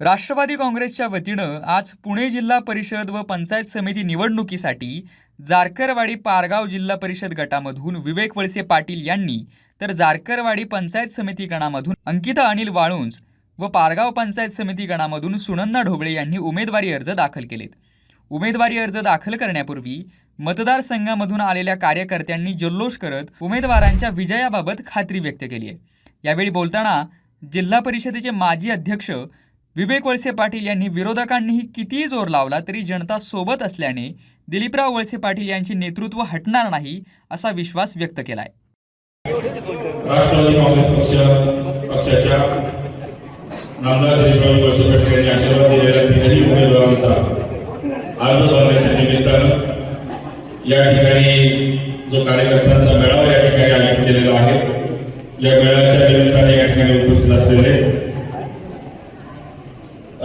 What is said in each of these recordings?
राष्ट्रवादी काँग्रेसच्या वतीनं आज पुणे जिल्हा परिषद व पंचायत समिती निवडणुकीसाठी जारकरवाडी पारगाव जिल्हा परिषद गटामधून विवेक वळसे पाटील यांनी तर जारकरवाडी पंचायत समिती गणामधून अंकिता अनिल वाळुंज व पारगाव पंचायत समिती गणामधून सुनंदा ढोबळे यांनी उमेदवारी अर्ज दाखल केलेत. उमेदवारी अर्ज दाखल करण्यापूर्वी मतदारसंघामधून आलेल्या कार्यकर्त्यांनी जल्लोष करत उमेदवारांच्या विजयाबाबत खात्री व्यक्त केली आहे. यावेळी बोलताना जिल्हा परिषदेचे माजी अध्यक्ष विवेक वळसे पाटील यांनी विरोधकांनीही कितीही जोर लावला तरी जनता सोबत असल्याने दिलीपराव वळसे पाटील यांचे नेतृत्व हटणार नाही असा विश्वास व्यक्त केलाय. राष्ट्रवादी काँग्रेस पक्ष पक्षाच्या नामदार दिलीपराव वळसे पाटील यांनी आशीर्वाद दिलेल्या तिन्ही उमेदवारांचा अर्ज भरण्याच्या निमित्तानं या ठिकाणी जो कार्यकर्त्यांचा मेळावा या ठिकाणी आयोजित केलेला आहे. या मेळाव्याच्या निमित्ताने या ठिकाणी उपस्थित असलेले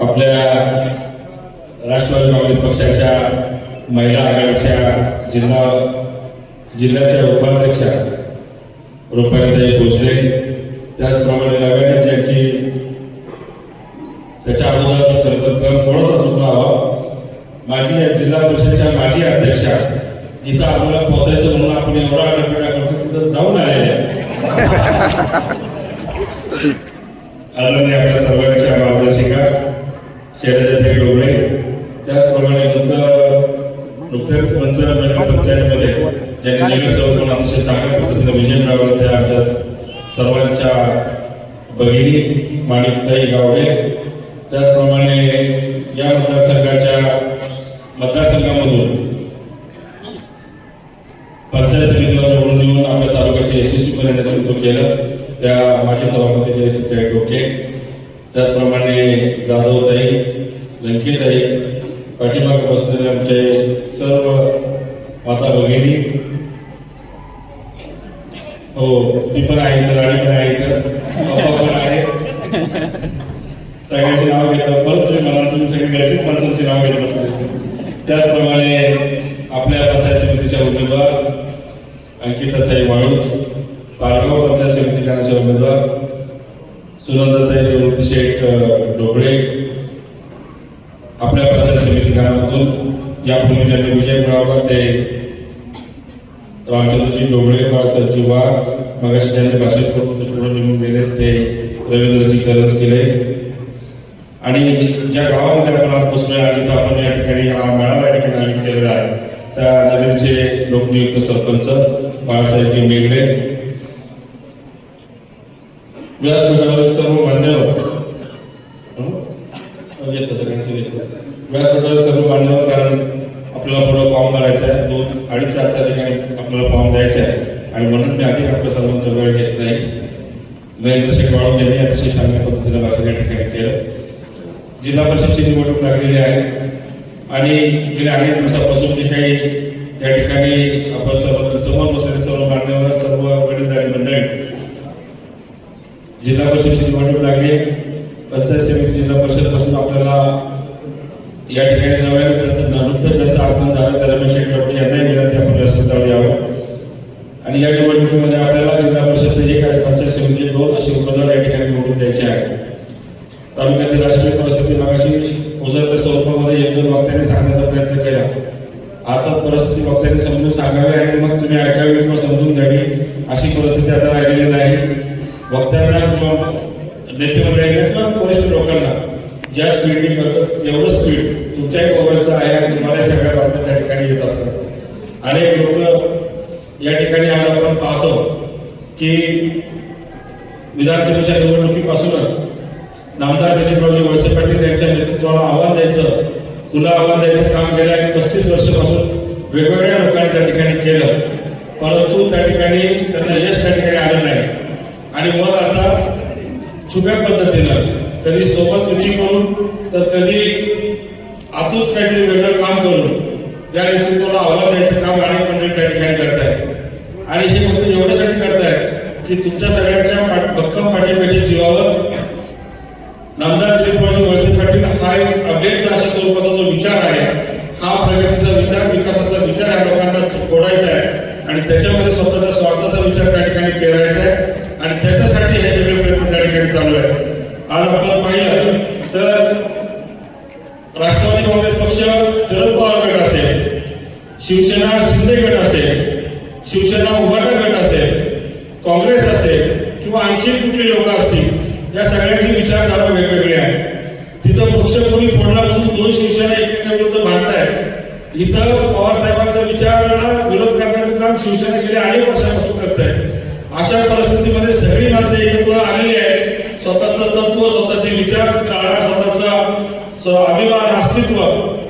आपल्या राष्ट्रवादी काँग्रेस पक्षाच्या महिला आघाडीच्या जिल्हा जिल्ह्याच्या उपाध्यक्षा रुपालीताई भोसले. त्याचप्रमाणे नव्याने ज्यांची त्याच्या अगोदर खरं तर थोडासा चुकला हवा. माझी जिल्हा परिषदच्या माजी अध्यक्षा जिथं आपल्याला पोहोचायचं म्हणून आपण एवढा आडपेटा करतो तिथं जाऊन आलेल्या आदरणीय आपल्या सर्वांच्या मार्गदर्शिका शैलजाताई डोबळे त्याचप्रमाणे तुमचं नुकत्याच पंच पंचायतमध्ये ज्यांनी नगरसेवक अतिशय चांगल्या पद्धतीने विजय मिळवला त्या आमच्या सर्वांच्या भगिनी माणिकताई गावडे. त्याचप्रमाणे या मतदारसंघाच्या मतदारसंघामधून पंचायत समितीला निवडून येऊन आपल्या तालुक्याचे यशस्वीपणे नेतृत्व केलं त्या माजी सभापती जयसिंगताई डोके. त्याचप्रमाणे जाधवताई लंकेताई पाठीमागे बसलेले आमचे सर्व माता भगिनी. हो ती पण आहे तर राणी पण आहे तर पप्पा पण आहे. सगळ्यांची नाव घेतलं. परत तुम्ही मला तुम्ही सगळी घरचीच माणसांची नाव घेत बसले. त्याचप्रमाणे आपल्या पंचायत समितीच्या उमेदवार अंकिताताई वाळूस पारगाव पंचायत समिती उमेदवार सुनंदाताई वृत्ती डोबळे आपल्या पंचायत समिती घरामधून यापूर्वी त्यांनी विजय मिळवला ते रामचंद्रजी डोबळे बाळासाहेबजी वाघ मगाशी त्यांनी भाषण करून ते पुढे निघून गेले ते रवींद्रजी करज केले. आणि ज्या गावामध्ये आपण आज बसलोय आणि जिथं आपण या ठिकाणी हा मेळावा या ठिकाणी आयोजित केलेला आहे त्या नवीनचे लोकनियुक्त सरपंच बाळासाहेबजी मेगडे व्यासपीठावर सर्व मान्यवर हं? येतं सगळ्यांचं येतं व्यासपीठावर सर्व मान्यवर कारण आपल्याला पुढं फॉर्म भरायचा आहे. दोन अडीच चार त्या ठिकाणी आपल्याला फॉर्म द्यायचा आहे. आणि म्हणून मी अधिक आपल्या सर्वांचा वेळ घेत नाही. नरेंद्र शेख वाळून यांनी अतिशय चांगल्या पद्धतीने भाषण या ठिकाणी केलं. जिल्हा परिषदची निवडणूक लागलेली आहे. आणि गेल्या अनेक दिवसापासून जे काही या ठिकाणी आपण सर्व समोर बसलेले सर्व मान्यवर सर्व वडीलधारी मंडळी जिल्हा परिषदची निवडणूक लागली पंचायत समिती जिल्हा परिषदपासून आपल्याला या ठिकाणी नव्यानं त्याचं नुकतं ज्यांचं आगमन झालं तर रमेश शेट्टी यांनाही विनंती आपण व्यासपीठावर यावं. आणि या निवडणुकीमध्ये आपल्याला जिल्हा परिषदचे जे काही पंचायत समिती दोन असे उमेदवार या ठिकाणी निवडून द्यायचे आहेत. तालुक्यातील राष्ट्रीय परिस्थिती मागाशी उजळत्या स्वरूपामध्ये एकदम वक्त्याने सांगण्याचा प्रयत्न केला. आता परिस्थिती वक्त्याने समजून सांगावी आणि मग तुम्ही ऐकावी किंवा समजून घ्यावी अशी परिस्थिती आता राहिलेली नाही. वक्त्यांना किंवा नेते किंवा वरिष्ठ लोकांना ज्या स्पीडने करतात तेवढं स्पीड तुमच्याही मोबाईलचं आहे आणि तुम्हाला सगळ्या बातम्या त्या ठिकाणी येत असतात. अनेक लोक या ठिकाणी आज आपण पाहतो की विधानसभेच्या निवडणुकीपासूनच नामदार दिलीपरावजी वळसे पाटील यांच्या नेतृत्वाला आव्हान द्यायचं तुला आव्हान द्यायचं काम गेल्या पस्तीस वर्षापासून वेगवेगळ्या लोकांनी त्या ठिकाणी केलं. परंतु त्या ठिकाणी त्यांना यश त्या ठिकाणी आलं नाही. आणि मग आता छुप्या पद्धतीनं कधी सोबत उची करून तर कधी आतून काहीतरी वेगळं काम करून या नेतृत्वाला आव्हान द्यायचं काम अनेक मंडळी त्या ठिकाणी करतायत. आणि हे फक्त एवढ्यासाठी करतायत की तुमच्या सगळ्यांच्या भक्कम पाठिंब्याच्या जीवावर नामदार दिलीप वळसे पाटील हा एक अभेद्य अशा स्वरूपाचा जो विचार आहे हा प्रगतीचा विचार विकासाचा विचार या लोकांना फोडायचा आहे आणि त्याच्यामध्ये स्वतःच्या स्वार्थाचा विचार त्या ठिकाणी पेरायचा आहे आणि त्याच्यासाठी हे सगळे प्रयत्न त्या ठिकाणी चालू आहेत आज आपण पाहिलं तर राष्ट्रवादी काँग्रेस पक्ष शरद पवार गट असेल शिवसेना शिंदे गट असेल शिवसेना उभाटा गट असेल काँग्रेस असेल किंवा आणखी कुठली लोक असतील या सगळ्यांची विचारधारा वेगवेगळी आहे तिथं पक्ष कोणी फोडला म्हणून दोन शिवसेना एकमेकांविरुद्ध भांडतायत. इथं पवार साहेबांचा विचाराला विरोध करण्याचं काम शिवसेना गेल्या अनेक वर्षापासून करत आहे अशा परिस्थितीमध्ये सगळी माणसं एकत्र आलेली आहेत. स्वतःचं तत्व स्वतःचे विचारधारा स्वतःचा अभिमान अस्तित्व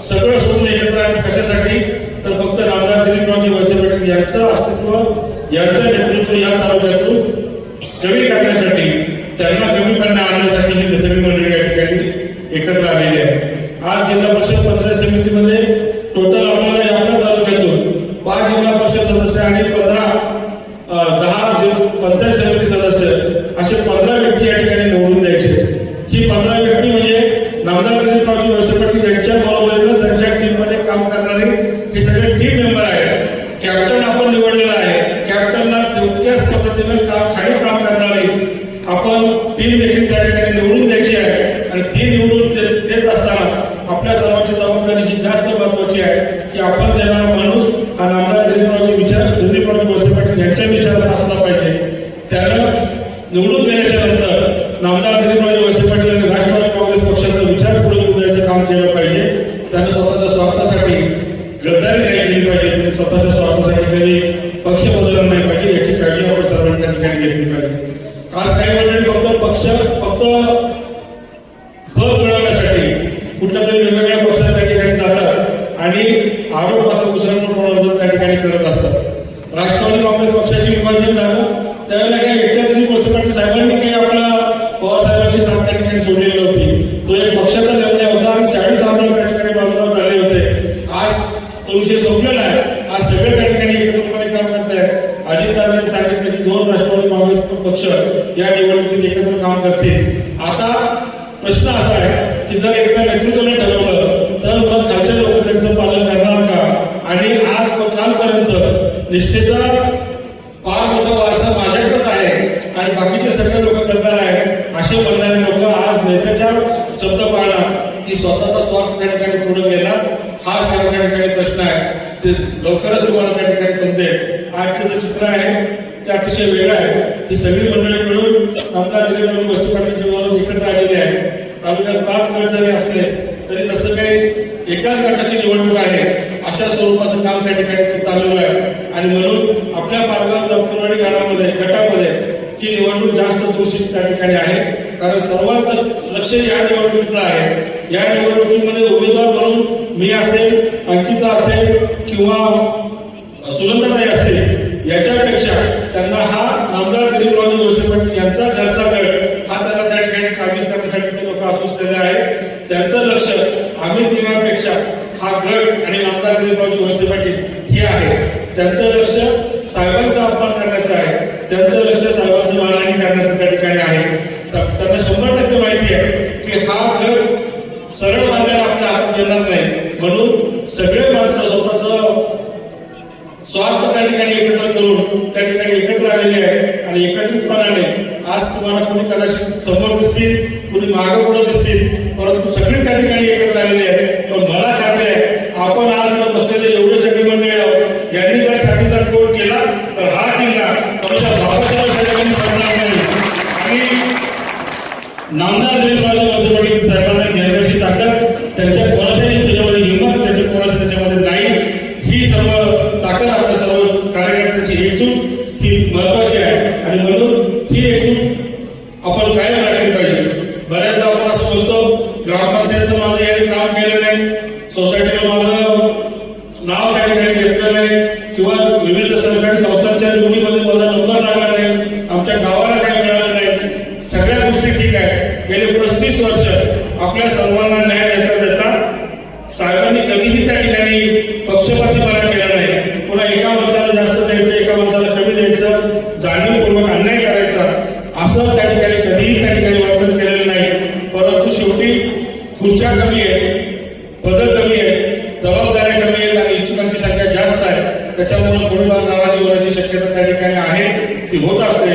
सगळं सोडून एकत्र आणि कशासाठी? तर फक्त रामदास दिलीपरावजी वळसे पाटील यांचं अस्तित्व यांचं नेतृत्व या तालुक्यातून कमी करण्यासाठी त्यांना कमी करण्या आणण्यासाठी ही सगळी मंडळी या ठिकाणी एकत्र आलेली आहे आज जिल्हा परिषद पंचायत समितीमध्ये टोटल आपल्याला आपल्या तालुक्यातून पाच जिल्हा परिषद सदस्य आणि पंधरा दहा पंचायत समिती सदस्य असे पंधरा व्यक्ती या ठिकाणी निवडून द्यायचे. ही पंधरा व्यक्ती म्हणजे नामदार दिलीपरावजी वळसे पाटील यांच्या बरोबरीनं त्यांच्या टीममध्ये काम करणारे हे सगळे टीम मेंबर आहेत. कॅप्टन आपण निवडलेला आहे. कॅप्टनला तितक्याच पद्धतीनं काम खाली काम करणारे आपण टीम देखील त्या ठिकाणी निवडून द्यायची आहे आणि ती निवडून दे- देत असताना आपल्या सर्वांची जबाबदारी ही जास्त महत्वाची आहे की आपण देणारा माणूस हा नामदार दिलीपरावजी विचार दिलीपरावजी वळसे पाटील यांच्या विचारात असला पाहिजे त्यानं निवडून गेल्याच्यानंतर नामदार दिलीपरावजी वळसे पाटील यांनी राष्ट्रवादी काँग्रेस पक्षाचा विचार पुढे घेऊन जायचं काम केलं पाहिजे त्यानं स्वतःच्या स्वार्थासाठी गद्दारी नाही केली पाहिजे त्यांनी स्वतःच्या स्वार्थासाठी तरी पक्ष बदलला नाही पाहिजे याची काळजी आपण सर्वांनी त्या ठिकाणी घेतली पाहिजे आज काही मंडळी फक्त पक्ष फक्त पद मिळवण्यासाठी कुठल्या तरी वेगवेगळ्या पक्षात त्या ठिकाणी जातात आणि आरोप मात्र दुसऱ्यांवर कोणाबद्दल त्या ठिकाणी करत असतात राष्ट्रवादी काँग्रेस पक्षाचे विभाजन झालं त्यावेळेला काही एकट्या तरी वळसे पाटील साहेबांनी काही आपला पवार साहेबांची साथ त्या ठिकाणी सोडलेली नव्हती तो एक पक्षाचा निर्णय होता आणि चाळीस आमदार त्या ठिकाणी बाजूला झाले होते आज तो विषय संपलेला आहे आज सगळे त्या ठिकाणी एकत्रपणे काम करत आहेत अजितदादांनी सांगितलं की दोन राष्ट्रवादी काँग्रेस पक्ष या निवडणुकीत एकत्र काम करते आता प्रश्न असा आहे की जर एकदा नेतृत्वाने ठरवलं तर मग खालच्या लोक त्यांचं पालन करणार का? आणि आज कालपर्यंत निष्ठेचा फार मोठा वारसा माझ्याकडेच आहे आणि बाकीचे सगळे लोक करणार आहे असे म्हणणारे लोक आज नेत्याच्या शब्द पाळणार की स्वतःचा स्वार्थ त्या ठिकाणी पुढे गेला हा त्या ठिकाणी प्रश्न आहे. ते लवकरच तुम्हाला त्या ठिकाणी समजेल. आजचं जे चित्र आहे ते अतिशय वेगळं आहे. ही सगळी मंडळी मिळून आमदार दिलीप वसई पाटील जीवन एकत्र आलेली आहे. तालुक्यात पाच गट जरी असले तरी तसं काही एकाच गटाची निवडणूक आहे अशा स्वरूपाचं काम त्या ठिकाणी चाललेलं आहे. आणि म्हणून आपल्या पारगाव दप्तरवाडी गटामध्ये गटामध्ये ही निवडणूक जास्त चुरशीची त्या ठिकाणी आहे. कारण सर्वांचं लक्ष या निवडणुकीकडे आहे. या निवडणुकीमध्ये उमेदवार म्हणून मी असेल अंकिता असेल किंवा सुनंदाताई असतील याच्यापेक्षा त्यांना आमदार दिलीपरावजी वळसे पाटील यांचा घरचा गट हा त्यांना त्या ठिकाणी काबीज करण्यासाठी ते लोक असुसलेले आहेत. त्यांचं लक्ष अमित विभागापेक्षा हा गट आणि आमदार दिलीपरावजी वळसे पाटील हे आहे. त्यांचं लक्ष साहेबांचा अपमान करण्याचं आहे. त्यांचं लक्ष साहेबांची मानहानी करण्याचं त्या ठिकाणी आहे. त्यांना शंभर टक्के माहिती आहे की हा गट सरळ मार्गाने आपल्या हातात येणार नाही. म्हणून सगळे माणसं स्वतःच स्वार्थ त्या ठिकाणी एकत्र करून त्या ठिकाणी एकत्र आलेले आहे आणि एकत्रितपणाने आज तुम्हाला कोणी कदाचित समोर दिसतील कोणी मागे पुढे दिसतील परंतु सगळे त्या ठिकाणी एकत्र आलेले आहे पण मला खाते आहे आपण आज बसलेले एवढे सगळे मंडळी आहोत यांनी जर छातीचा कोट केला तर हा किल्ला आमच्या बाबासाहेब ठिकाणी पडणार नाही. आणि नामदार दिलीपराजे वळसे साहेबांना घेण्याची ताकद त्यांच्या कोणाच्याही त्याच्यामध्ये हिंमत त्यांच्या कोणाच्या त्याच्यामध्ये नाही ही सर्व ताकद आपल्या सर्व कार्यकर्त्यांची एकजूट ही महत्वाची आहे आणि म्हणून ही एकजूट आपण कायम राखली पाहिजे बऱ्याचदा आपण असं बोलतो ग्रामपंचायतचं माझं याने काम केलं नाही सोसायटीला माझं नाव त्या ठिकाणी घेतलं नाही किंवा विविध सरकारी संस्थांच्या निवडीमध्ये माझा नंबर लागला नाही आमच्या गावाला काही मिळालं नाही सगळ्या गोष्टी ठीक आहे गेले पस्तीस वर्ष आपल्या सर्वांना न्याय देता देता साहेबांनी कधीही त्या ठिकाणी पक्षपातीपणा केला नाही पुन्हा एका माणसाला जास्त द्यायचं एका माणसाला कमी द्यायचं जाणीवपूर्वक अन्याय करायचा असं त्या ठिकाणी कधीही त्या ठिकाणी वर्तन केलेलं नाही परंतु शेवटी खुर्च्या कमी आहे पदं कमी आहे जबाबदाऱ्या कमी आहेत आणि इच्छुकांची संख्या जास्त आहे त्याच्यामुळे थोडीफार नाराजी होण्याची शक्यता त्या ठिकाणी आहे ती होत असते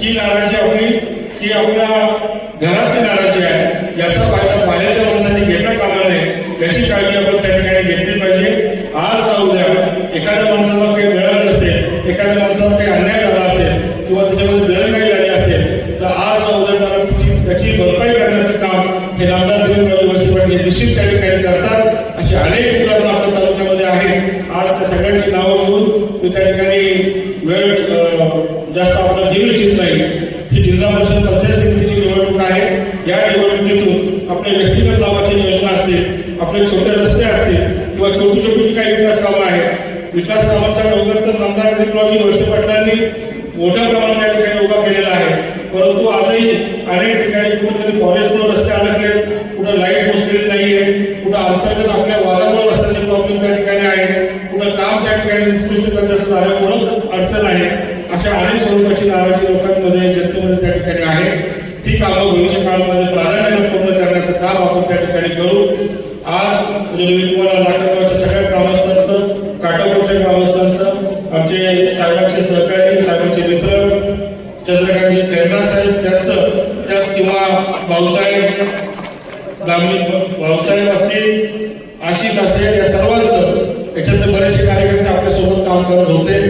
ही नाराजी आपली ही आपल्या घरातली नाराजी आहे याचा फायदा बाहेरच्या माणसांनी घेता कामा नये याची काळजी आपण त्या ठिकाणी घेतली पाहिजे. आज ना उद्या एखाद्या माणसाला काही मिळालं नसेल एखाद्या माणसाला काही अन्याय झाला असेल किंवा त्याच्यामध्ये दरंगाई झाली असेल तर आज ना उद्या त्याला तिची त्याची भरपाई करण्याचं काम हे नामदार दिलीपराव वळसे पाटील निश्चित त्या ठिकाणी करतात. अशी अनेक उदाहरणं आपल्या तालुक्यामध्ये आहेत. आज त्या सगळ्यांची नावं घेऊन मी त्या ठिकाणी वेळ जास्त आपला घेऊ इच्छित नाही. ही जिल्हा परिषद पंचायत समितीची निवडणूक आहे. या निवडणुकीतून आपल्या व्यक्तिगत लाभाची योजना असतील आपले छोटे रस्ते असतील किंवा छोटी छोटी जी काही विकास कामं आहेत विकास कामांचा डोंगर तर नामदार दिलीपरावजी वर्षे पाटलांनी मोठ्या प्रमाणात त्या ठिकाणी उभा केलेला आहे. परंतु आजही अनेक ठिकाणी कुठेतरी फॉरेस्टमुळे रस्ते अडकलेत कुठं लाइट पोचलेली नाहीये कुठं अंतर्गत आपल्या वादामुळे रस्त्याचे प्रॉब्लेम त्या ठिकाणी आहे कुठं काम त्या ठिकाणी निकृष्ट करण्याचं झाल्यामुळं अडचण आहे. अशा अनेक स्वरूपाची नाराजी लोकांमध्ये जनतेमध्ये त्या ठिकाणी आहे. ती कामं भविष्य काळामध्ये प्राधान्याने पूर्ण करण्याचं काम आपण त्या ठिकाणी करू आज म्हणजे मी तुम्हाला लाखनगावच्या सगळ्या ग्रामस्थांचं काटापूरच्या ग्रामस्थांचं आमचे साहेबांचे सहकारी साहेबांचे मित्र चंद्रकांतजी खैरनार साहेब त्यांचं त्याच किंवा भाऊसाहेब दामणी भाऊसाहेब असतील आशिष असेल या सर्वांचं याच्यातले बरेचसे कार्यकर्ते आपल्यासोबत काम करत होते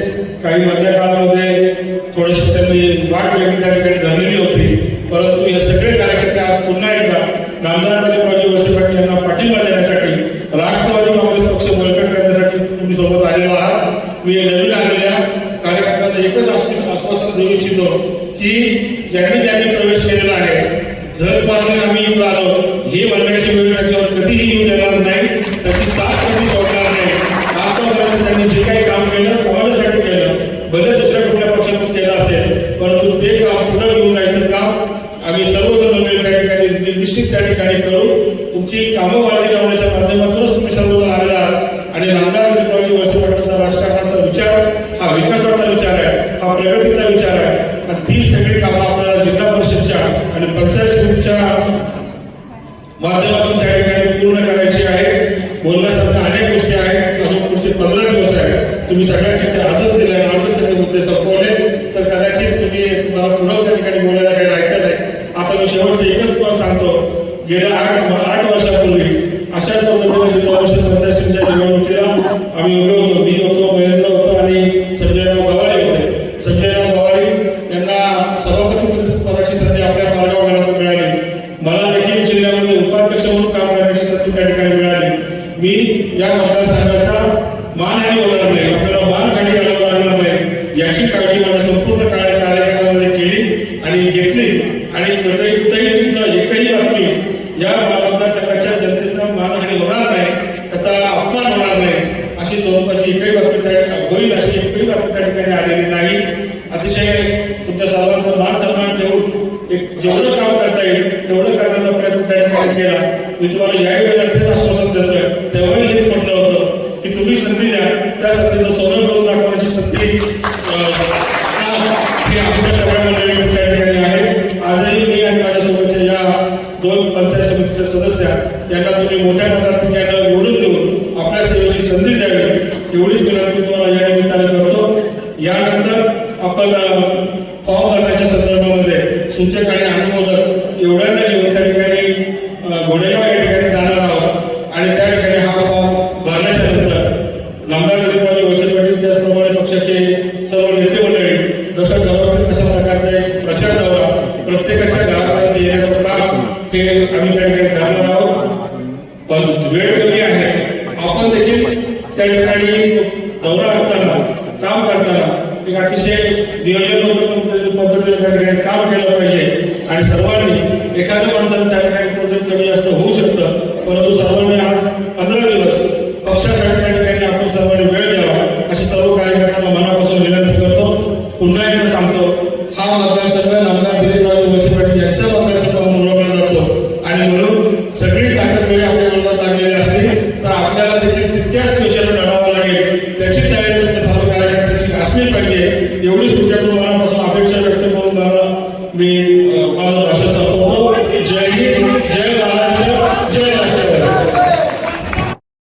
काही मधल्या काळामध्ये थोडेसे त्यांनी वाट वेगळी त्या ठिकाणी धरलेली होती. परंतु हे सगळे कार्यकर्ते आज पुन्हा एकदा नामदार दिलीपरावजी वळसे पाटील यांना पाठिंबा देण्यासाठी राष्ट्रवादी काँग्रेस पक्ष बळकट करण्यासाठी तुम्ही सोबत आलेलो आहात मी नवीन आलेल्या कार्यकर्त्यांना एकच आश्वासन आश्वासन देऊ इच्छितो की ज्यांनी ज्यांनी प्रवेश केलेला आहे झक मारले आम्ही इकडं आलो ही म्हणण्याची वेळ त्यांच्यावर कधीही येऊ देणार नाही त्याची साथ कधी सोडणार नाही आतापर्यंत त्यांनी जे काही काम केलं समाजासाठी केलं भले दुसऱ्या कुठल्या पक्षातून केलं असेल परंतु ते काम पुढे घेऊन जायचं काम आम्ही सर्वजण मिळून त्या ठिकाणी नि- निश्चित त्या ठिकाणी करू तुमची कामं वाढली लावण्याच्या माध्यमातूनच तुम्ही सर्वजण आलेला आहात. आणि नामदार दिलीपरावजी वळसे पाटलांचा राजकारणाचा विचार हा विकासाचा विचार आहे हा प्रगतीचा विचार आहे. आणि ती सगळी कामं आपल्याला जिल्हा परिषदच्या आणि पंचायत समितीच्या माध्यमातून त्या ठिकाणी पूर्ण करायची आहे. बोलण्यासारख्या अनेक गोष्टी आहेत. अजून पुढचे पंधरा दिवस आहेत. तुम्ही सगळ्यांचे अर्जच आजच दिले आणि आजच सगळे मुद्दे संपवले. तर कदाचित तुम्ही तुम्हाला पुढं त्या ठिकाणी बोलायला काही राहायचं नाही आता मी शेवटचं एकच तुम्हाला सांगतो गेल्या आठ आठ वर्षापूर्वी अशाच पद्धतीने जिल्हा परिषद पंचायत समितीच्या निवडणुकीला आम्ही उभे होतो. मी होतो महेंद्र होतो आणि संजयराव गवारी होते. संजयराव गवारी यांना सभापती पदाची संधी आपल्या पारगाव घरातून मिळाली. मला देखील जिल्ह्यामध्ये उपाध्यक्ष म्हणून काम करण्याची संधी त्या ठिकाणी मिळाली. मी या मतदारसंघाचा मानहानी होणार नाही. आपल्याला मान खाली घालावं लागणार नाही. याची काळजी मला संपूर्ण काळ कार्यक्रमामध्ये केली आणि घेतली आणि कुठेही कुठेही तुमचं एकही बातमी या मतदारसंघाच्या जनतेचा मानहानी होणार नाही त्याचा अपमान होणार नाही अशी स्वरूपाची एकही बातमी त्या होईल अशी एकही बातमी त्या ठिकाणी आलेली नाही अतिशय तुमच्या सर्वांचा मान सन्मान ठेवून एक जेवढं काम करता येईल तेवढं करण्याचा प्रयत्न त्या ठिकाणी केला मी तुम्हाला यावेळी नक्कीच आश्वासन देतोय. तेव्हाही हेच म्हटलं होतं की तुम्ही संधी द्या. त्या संधीचं सोनं करून दाखवण्याची संधी ही आमच्या सगळ्या मंडळी त्या ठिकाणी आहे आजही मी आणि माझ्यासोबतच्या या दोन पंचायत समितीच्या सदस्या यांना तुम्ही मोठ्या मतात ठिकाणी देऊन आपल्या सेवेची संधी द्यावी एवढीच विनंती तुम्हाला या निमित्ताने करतो यानंतर आपण अं, फॉर्म भरण्याच्या संदर्भामध्ये सूचक आणि अनुमोदक एवढ्यांना घेऊन त्या ठिकाणी अं, घोडेगाव या ठिकाणी जाणार आहोत आणि त्या ठिकाणी हा फॉर्म भरल्याच्या नंतर नामदार दिलीपरावजी वळसे पाटील त्याचप्रमाणे पक्षाचे सर्व नेते मंडळी जसं ठरवतील तशा प्रकारचा एक प्रचार दौरा प्रत्येकाच्या घरापर्यंत येण्याचं काम हे आम्ही त्या ठिकाणी करणार आहोत पण वेळ कमी आहे आपण देखील त्या ठिकाणी दौरा करताना काम करताना एक अतिशय नियोजनबद्ध पद्धती- पद्धतीने त्या ठिकाणी काम केलं पाहिजे आणि सर्वांनी एखाद्या माणसाला त्या ठिकाणी कमी जास्त होऊ शकतं परंतु सर्व